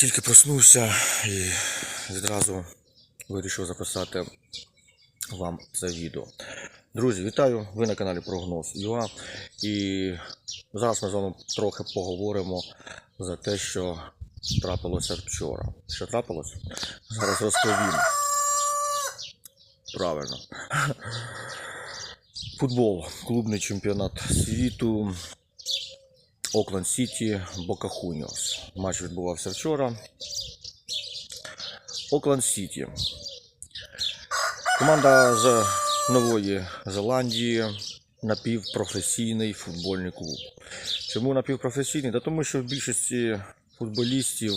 Тільки проснувся і відразу вирішив записати вам це відео. Друзі, вітаю! Ви на каналі Прогноз ЮА. І зараз ми з вами трохи поговоримо за те, що трапилося вчора. Що трапилося? Зараз розповім. Правильно. Футбол, клубний чемпіонат світу. Окленд Сіті, Бока Хуніорс. Матч відбувався вчора. Окленд Сіті. Команда з Нової Зеландії напівпрофесійний футбольний клуб. Чому напівпрофесійний? Та тому що в більшості футболістів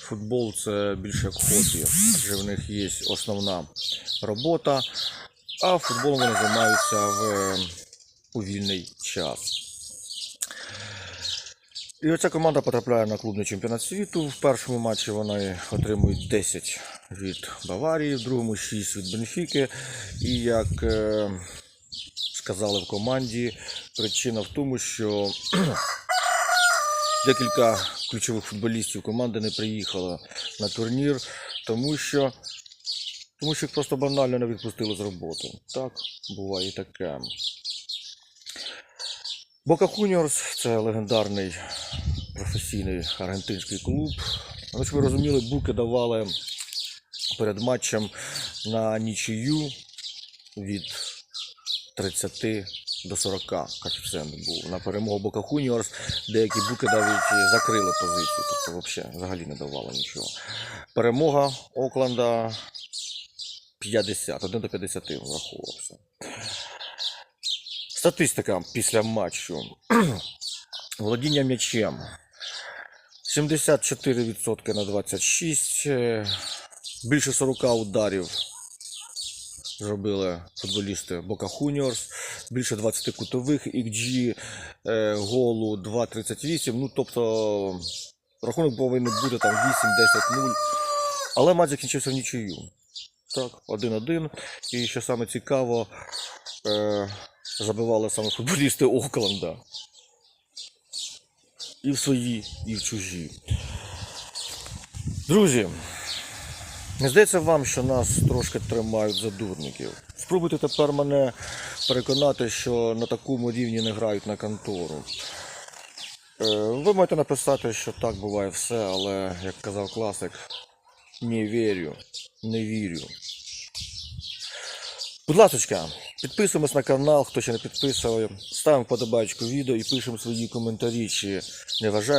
футбол це більше як хобі. Адже в них є основна робота, а футболом вони займаються в, у вільний час. І оця команда потрапляє на клубний чемпіонат світу. В першому матчі вони отримують 10 від Баварії, в другому 6 від Бенфіки. І як е, сказали в команді, причина в тому, що декілька ключових футболістів команди не приїхали на турнір, тому що, тому що їх просто банально не відпустили з роботи. Так, буває і таке. Бока Хуніорс це легендарний професійний аргентинський клуб. Але ви розуміли, буки давали перед матчем на нічию від 30 до 40 коефіцієнт був. На перемогу Бока Хуніорс деякі буки навіть закрили позицію, тобто взагалі, взагалі не давали нічого. Перемога Окленда 50, 1 до 50 враховувався. Статистика після матчу. Володіння м'ячем. 74% на 26. е, Більше 40 ударів зробили футболісти Бока Хуніорс. Більше 20 кутових, XG е, голу 2.38. Ну, тобто рахунок повинен бути там 8-10-0. Але матч закінчився в нічию. Так, 1-1. І що саме цікаво, е, забивали саме футболісти Окленда. І в свої, і в чужі. Друзі, не здається вам, що нас трошки тримають за дурників. Спробуйте тепер мене переконати, що на такому рівні не грають на контору. Е, Ви можете написати, що так буває все, але, як казав класик, не вірю, не вірю. Будь ласка, підписуємось на канал, хто ще не підписав, ставимо подобачку відео і пишемо свої коментарі, чи не вважаєте